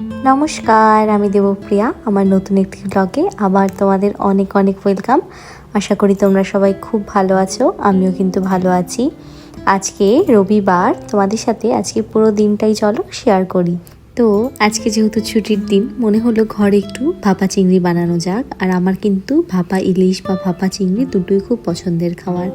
নমস্কার, আমি দেবপ্রিয়া, আমার নতুন একটি ব্লগে আবার তোমাদের অনেক অনেক ওয়েলকাম আশা করি তোমরা সবাই খুব ভালো আছো, আমিও কিন্তু ভালো আছি। আজকে রবিবার, তোমাদের সাথে আজকে পুরো দিনটাই চলো শেয়ার করি। তো আজকে যেহেতু ছুটির দিন, মনে হলো ঘরে একটু ভাপা চিংড়ি বানানো যাক, আর আমার কিন্তু ভাপা ইলিশ বা ভাপা চিংড়ি দুটোই খুব পছন্দের খাবার।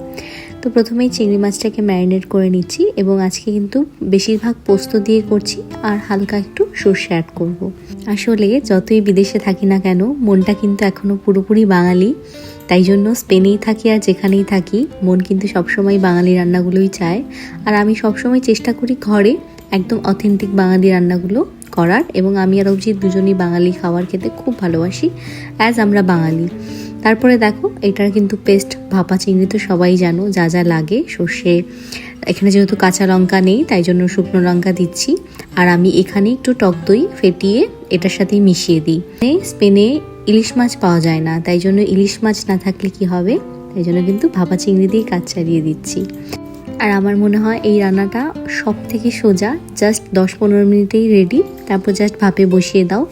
তো প্রথমেই চিংড়ি মাছটাকে ম্যারিনেট করে নিচ্ছি এবং আজকে কিন্তু বেশিরভাগ পোস্ত দিয়ে করছি আর হালকা একটু সর্ষে অ্যাড করব। আসলে যতই বিদেশে থাকি না কেন, মনটা কিন্তু এখনও পুরোপুরি বাঙালি। তাই জন্য স্পেনেই থাকি আর যেখানেই থাকি, মন কিন্তু সবসময় বাঙালি রান্নাগুলোই চায়। আর আমি সবসময় চেষ্টা করি ঘরে একদম অথেন্টিক বাঙালি রান্নাগুলো করার এবং আমি আর অভিজিৎ দুজনই বাঙালি খাবার খেতে খুব ভালোবাসি অ্যাজ আমরা বাঙালি। তারপরে দেখো, এটার কিন্তু পেস্ট ভাপা চিংড়ি তো সবাই জানো, যা যা লাগে, সর্ষে, এখানে যেহেতু কাঁচা লঙ্কা নেই, তাই জন্য শুকনো লঙ্কা দিচ্ছি। আর আমি এখানে একটু টক দই ফেটিয়ে এটার সাথে মিশিয়ে দিই। স্পেনে ইলিশ মাছ পাওয়া যায় না, তাই জন্য ইলিশ মাছ না থাকলে কি হবে? তাই জন্য কিন্তু ভাপা চিংড়ি দিয়ে কাজ চালিয়ে দিচ্ছি। আর আমার মনে হয় এই রান্নাটা সব থেকে সোজা জাস্ট দশ পনেরো মিনিটেই রেডি তারপর জাস্ট ভাপে বসিয়ে দাও।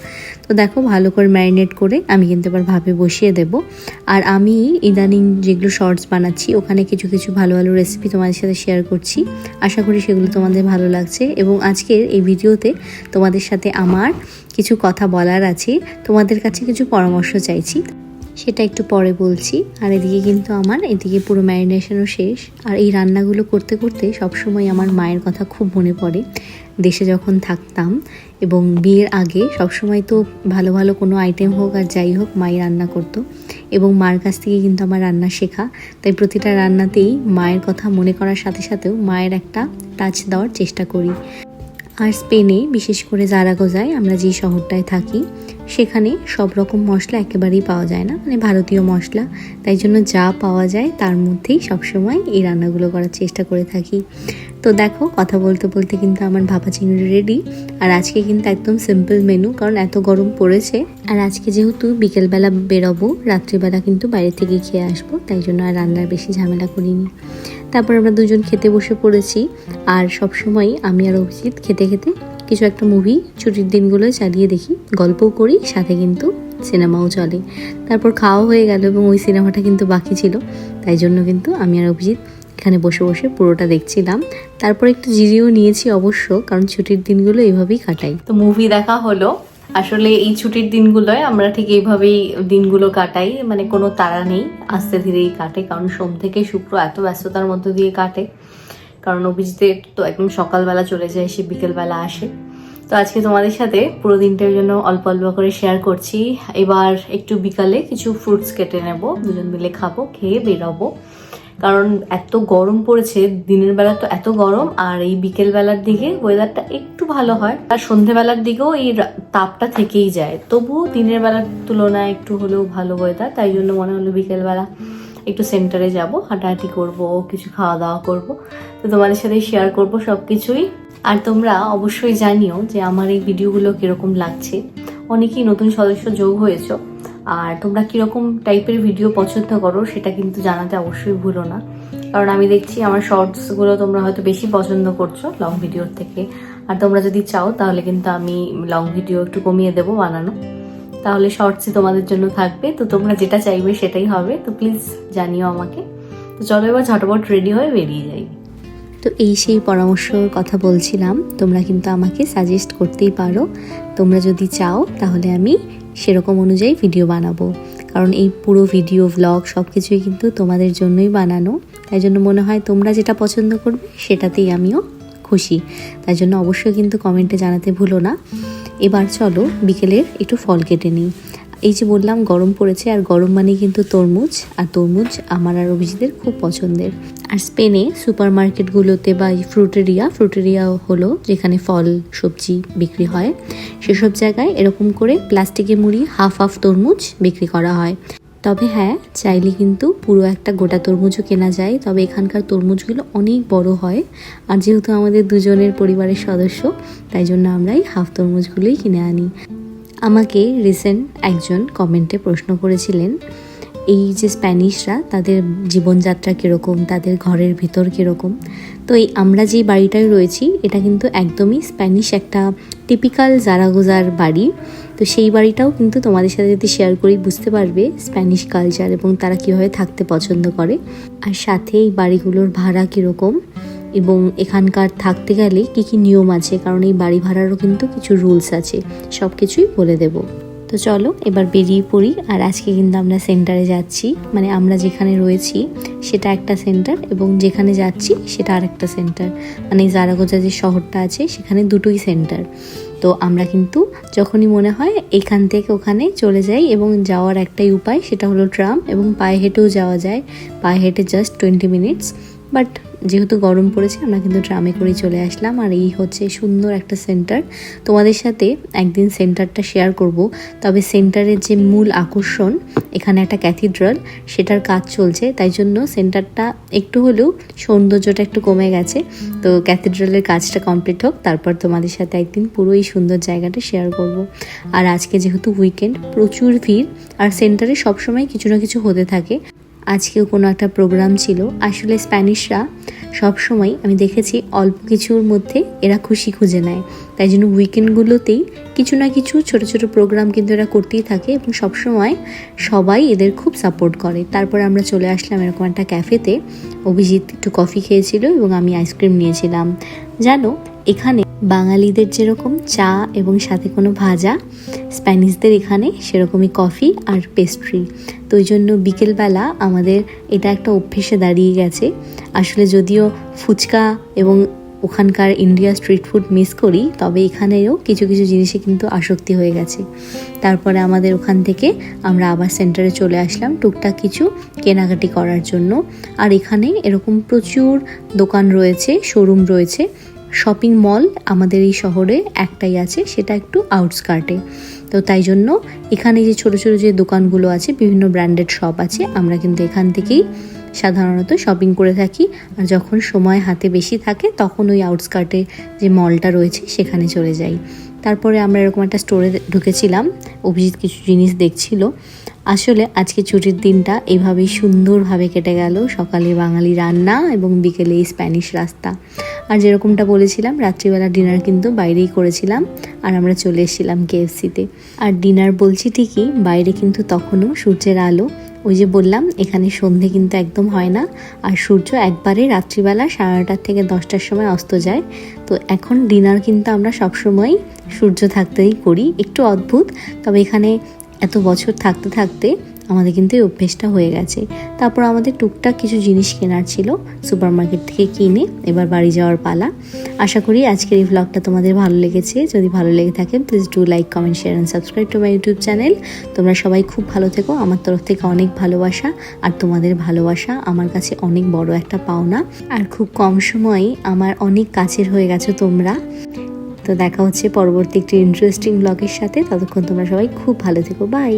তো দেখো ভালো করে ম্যারিনেট করে আমি কিন্তু এবার ভাপে বসিয়ে দেব। আর আমি ইদানিং যেগুলো শর্টস বানাচ্ছি, ওখানে কিছু কিছু ভালো ভালো রেসিপি তোমাদের সাথে শেয়ার করছি। আশা করি সেগুলো তোমাদের ভালো লাগছে এবং আজকের এই ভিডিওতে তোমাদের সাথে আমার কিছু কথা বলার আছে। তোমাদের কাছে কিছু পরামর্শ চাইছি। সেটা একটু পরে বলছি। আর এদিকে কিন্তু আমার, এদিকে পুরো ম্যারিনেশনও শেষ। আর এই রান্নাগুলো করতে করতে সবসময় আমার মায়ের কথা খুব মনে পড়ে। দেশে যখন থাকতাম এবং বিয়ের আগে সবসময় তো ভালো ভালো কোনো আইটেম হোক আর যাই হোক মাই রান্না করতো। এবং মার কাছ থেকে কিন্তু আমার রান্না শেখা। তাই প্রতিটা রান্নাতেই মায়ের কথা মনে করার সাথে সাথেও মায়ের একটা টাচ দেওয়ার চেষ্টা করি। আর স্পেনে, বিশেষ করে জারাগোজায়, আমরা যে শহরটায় থাকি, সেখানে সব রকম মশলা একেবারেই পাওয়া যায় না। মানে ভারতীয় মশলা। তাই জন্য যা পাওয়া যায়, তার মধ্যেই সবসময় এই রান্নাগুলো করার চেষ্টা করে থাকি। তো দেখো, কথা বলতে বলতে কিন্তু আমার ভাপা চিংড়ি রেডি আর আজকে কিন্তু একদম সিম্পল মেনু কারণ এত গরম পড়েছে। আর আজকে যেহেতু বিকেলবেলা বেরোবো, রাত্রিবেলা কিন্তু বাইরে থেকে খেয়ে আসব, তাই জন্য আর রান্নার বেশি ঝামেলা করিনি। তারপর আমরা দুজন খেতে বসে পড়েছি। আর সবসময় আমি আর অভিজিৎ খেতে খেতে কিছু একটা মুভি ছুটির দিনগুলো চালিয়ে দেখি, গল্পও করি, সাথে কিন্তু সিনেমাও চলে। তারপর খাওয়া হয়ে গেল এবং ওই সিনেমাটা কিন্তু বাকি ছিল, তাই জন্য কিন্তু আমি আর অভিজিৎ এখানে বসে বসে পুরোটা দেখছিলাম। তারপর একটু জিরিও নিয়েছি অবশ্য, কারণ ছুটির দিনগুলো এইভাবেই কাটাই। তো মুভি দেখা হলো। আসলে এই ছুটির দিনগুলোয় আমরা ঠিক এইভাবেই দিনগুলো কাটাই মানে কোনো তাড়া নেই, আস্তে ধীরেই কাটে, কারণ সোম থেকে শুক্র এত ব্যস্ততার মধ্য দিয়ে কাটে, কারণ অভিজিতের তো একদম সকালবেলা চলে যায়, সে বিকেলবেলা আসে। তো আজকে তোমাদের সাথে পুরো দিনটার জন্য অল্প অল্প করে শেয়ার করছি। এবার একটু বিকালে কিছু ফ্রুটস কেটে নেব, দুজন মিলে খাব, খেয়ে বেরোবো। কারণ এত গরম পড়েছে, দিনের বেলা তো এত গরম, আর এই বিকেল বেলার দিকে ওয়েদারটা একটু ভালো হয়। আর সন্ধেবেলার দিকেও এই তাপটা থেকেই যায়। তবুও দিনের বেলার তুলনায় একটু হলেও ভালো ওয়েদার তাই জন্য মনে হলো বিকেলবেলা একটু সেন্টারে যাব, হাঁটাহাঁটি করব, কিছু খাওয়া দাওয়া করব। তো তোমাদের সাথে শেয়ার করব সব কিছুই আর তোমরা অবশ্যই জানিও যে আমার এই ভিডিওগুলো কীরকম লাগছে। অনেকেই নতুন সদস্য যোগ হয়েছো। আর তোমরা কীরকম টাইপের ভিডিও পছন্দ করো, সেটা কিন্তু জানাতে অবশ্যই ভুলো না। কারণ আমি দেখছি আমার শর্টসগুলো তোমরা হয়তো বেশি পছন্দ করছ লং ভিডিওর থেকে। আর তোমরা যদি চাও, তাহলে কিন্তু আমি লং ভিডিও একটু কমিয়ে দেবো বানানো। তাহলে শর্টসই তোমাদের জন্য থাকবে। তো তোমরা যেটা চাইবে সেটাই হবে। তো প্লিজ জানিও আমাকে। তো চলো এবার ঝটপট রেডি হয়ে বেরিয়ে যাই। তো এই সেই পরামর্শর কথা বলছিলাম। তোমরা কিন্তু আমাকে সাজেস্ট করতেই পারো। তোমরা যদি চাও, তাহলে আমি সেরকম অনুযায়ী ভিডিও বানাবো। কারণ এই পুরো ভিডিও ব্লগ সব কিছুই কিন্তু তোমাদের জন্যই বানানো। তাই জন্য মনে হয় তোমরা যেটা পছন্দ করবে, সেটাতেই আমিও খুশি। তাই জন্য অবশ্যই কিন্তু কমেন্টে জানাতে ভুলো না। এবার চলো বিকেলের একটু ফল কেটে নিই। এই যে বললাম, গরম পড়েছে, আর গরম মানেই কিন্তু তরমুজ, আর তরমুজ আমার আর অভিজিতের খুব পছন্দের। আর স্পেনে সুপার মার্কেটগুলোতে বা ফ্রুটেরিয়া ফ্রুটেরিয়া হলো যেখানে ফল, সবজি বিক্রি হয়। সেসব জায়গায় এরকম করে প্লাস্টিকে মুড়ি হাফ হাফ তরমুজ বিক্রি করা হয়। তবে হ্যাঁ চাইলে কিন্তু পুরো একটা গোটা তরমুজও কেনা যায়, তবে এখানকার তরমুজগুলো অনেক বড় হয়। আর যেহেতু আমাদের দুজনের পরিবারের সদস্য, তাই জন্য আমরা এই হাফ তরমুজগুলোই কিনে আনি। আমাকে রিসেন্ট একজন কমেন্টে প্রশ্ন করেছিলেন, এই যে স্প্যানিশরা তাদের জীবনযাত্রা কীরকম, তাদের ঘরের ভিতর কীরকম? তো এই আমরা যেই বাড়িটায় রয়েছি, এটা কিন্তু একদমই স্প্যানিশ একটা টিপিক্যাল জারাগোজার বাড়ি। তো সেই বাড়িটাও কিন্তু তোমাদের সাথে যদি শেয়ার করি, বুঝতে পারবে স্প্যানিশ কালচার এবং তারা কীভাবে থাকতে পছন্দ করে। আর সাথে এই বাড়িগুলোর ভাড়া কীরকম? এবং এখানকার থাকতে গেলে কি কি নিয়ম আছে? কারণ এই বাড়ি ভাড়ারও কিন্তু কিছু রুলস আছে। সব কিছুই বলে দেব। তো চলো, এবার বেরিয়ে পড়ি। আর আজকে কিন্তু আমরা সেন্টারে যাচ্ছি। মানে আমরা যেখানে রয়েছি, সেটা একটা সেন্টার এবং যেখানে যাচ্ছি, সেটা আর একটা সেন্টার মানে জারাগোজা যে শহরটা আছে, সেখানে দুটোই সেন্টার তো আমরা কিন্তু যখনই মনে হয় এখান থেকে ওখানে চলে যাই এবং যাওয়ার একটাই উপায়, সেটা হলো ট্রাম এবং পায়ে হেঁটেও যাওয়া যায়। পায়ে হেঁটে জাস্ট টোয়েন্টি মিনিটস বাট যেহেতু গরম পড়েছে, আমরা কিন্তু ট্রামে করে চলে আসলাম। আর এই হচ্ছে সুন্দর একটা সেন্টার। তোমাদের সাথে একদিন সেন্টারটা শেয়ার করব। তবে সেন্টারের যে মূল আকর্ষণ, এখানে একটা ক্যাথিড্রাল সেটার কাজ চলছে। তাই জন্য সেন্টারটা একটু হলেও সৌন্দর্যটা একটু কমে গেছে। তো ক্যাথিড্রালের কাজটা কমপ্লিট হোক, তারপর তোমাদের সাথে একদিন পুরো এই সুন্দর জায়গাটা শেয়ার করব। আর আজকে যেহেতু উইকেন্ড প্রচুর ভিড়। আর সেন্টারে সবসময় কিছু না কিছু হতে থাকে। আজকেও কোনো একটা প্রোগ্রাম ছিল। আসলে স্প্যানিশরা সবসময় আমি দেখেছি অল্প কিছুর মধ্যে এরা খুশি খুঁজে নেয়। তাই জন্য উইকেন্ডগুলোতেই কিছু না কিছু ছোট ছোট প্রোগ্রাম কিন্তু এরা করতেই থাকে এবং সবসময় সবাই এদের খুব সাপোর্ট করে। তারপর আমরা চলে আসলাম এরকম একটা ক্যাফেতে অভিজিৎ একটু কফি খেয়েছিল এবং আমি আইসক্রিম নিয়েছিলাম। জানো, এখানে বাঙালিদের যেরকম চা এবং সাথে কোনো ভাজা, স্প্যানিশদের এখানে সেরকমই কফি আর পেস্ট্রি। তো ওই জন্য বিকেলবেলা আমাদের এটা একটা অভ্যেসে দাঁড়িয়ে গেছে। আসলে যদিও ফুচকা এবং ওখানকার ইন্ডিয়া স্ট্রিট ফুড মিস করি, তবে এখানেও কিছু কিছু জিনিসে কিন্তু আসক্তি হয়ে গেছে। তারপরে আমাদের ওখান থেকে আমরা আবার সেন্টারে চলে আসলাম টুকটাক কিছু কেনাকাটি করার জন্য। আর এখানে এরকম প্রচুর দোকান রয়েছে, শোরুম রয়েছে। শপিং মল আমাদের এই শহরে একটাই আছে, সেটা একটু আউটস্কার্টে তো তাই জন্য এখানে যে ছোট ছোট যে দোকানগুলো আছে, বিভিন্ন ব্র্যান্ডেড শপ আছে, আমরা কিন্তু এখান থেকেই সাধারণত শপিং করে থাকি। আর যখন সময় হাতে বেশি থাকে, তখন ওই আউটস্কার্টে যে মলটা রয়েছে, সেখানে চলে যাই। তারপরে আমরা এরকম একটা স্টোরে ঢুকেছিলাম, অভিজিৎ কিছু জিনিস দেখছিল। আসলে আজকে ছুটির দিনটা এভাবেই সুন্দরভাবে কেটে গেল, সকালে বাঙালি রান্না এবং বিকেলে স্প্যানিশ রাস্তা। আর যেরকমটা বলেছিলাম, রাত্রিবেলা ডিনার কিন্তু বাইরেই করেছিলাম, আর আমরা চলে এসেছিলাম কেএফসিতে আর ডিনার বলছি ঠিকই, বাইরে কিন্তু তখনও সূর্যের আলো। ওই যে বললাম, এখানে সন্ধে কিন্তু একদম হয় না, আর সূর্য একবারে রাত্রিবেলা সাড়ে নটার থেকে দশটার সময় অস্ত যায়। তো এখন ডিনার কিন্তু আমরা সবসময় সূর্য থাকতেই করি। একটু অদ্ভুত, তবে এখানে এত বছর থাকতে থাকতে আমাদের কিন্তু এই অভ্যেসটা হয়ে গেছে। তারপর আমাদের টুকটাক কিছু জিনিস কেনার ছিল সুপার মার্কেট থেকে কিনে এবার বাড়ি যাওয়ার পালা। আশা করি আজকের এই ব্লগটা তোমাদের ভালো লেগেছে। যদি ভালো লেগে থাকে please do like comment share and subscribe to my YouTube channel তোমরা সবাই খুব ভালো থেকো। আমার তরফ থেকে অনেক ভালোবাসা আর তোমাদের ভালোবাসা আমার কাছে অনেক বড় একটা পাওনা। আর খুব কম সময়ে আমার অনেক কাছের হয়ে গেছো তোমরা। তো দেখা হচ্ছে পরবর্তী একটি ইন্টারেস্টিং ব্লগের সাথে। ততক্ষণ তোমরা সবাই খুব ভালো থেকো। বাই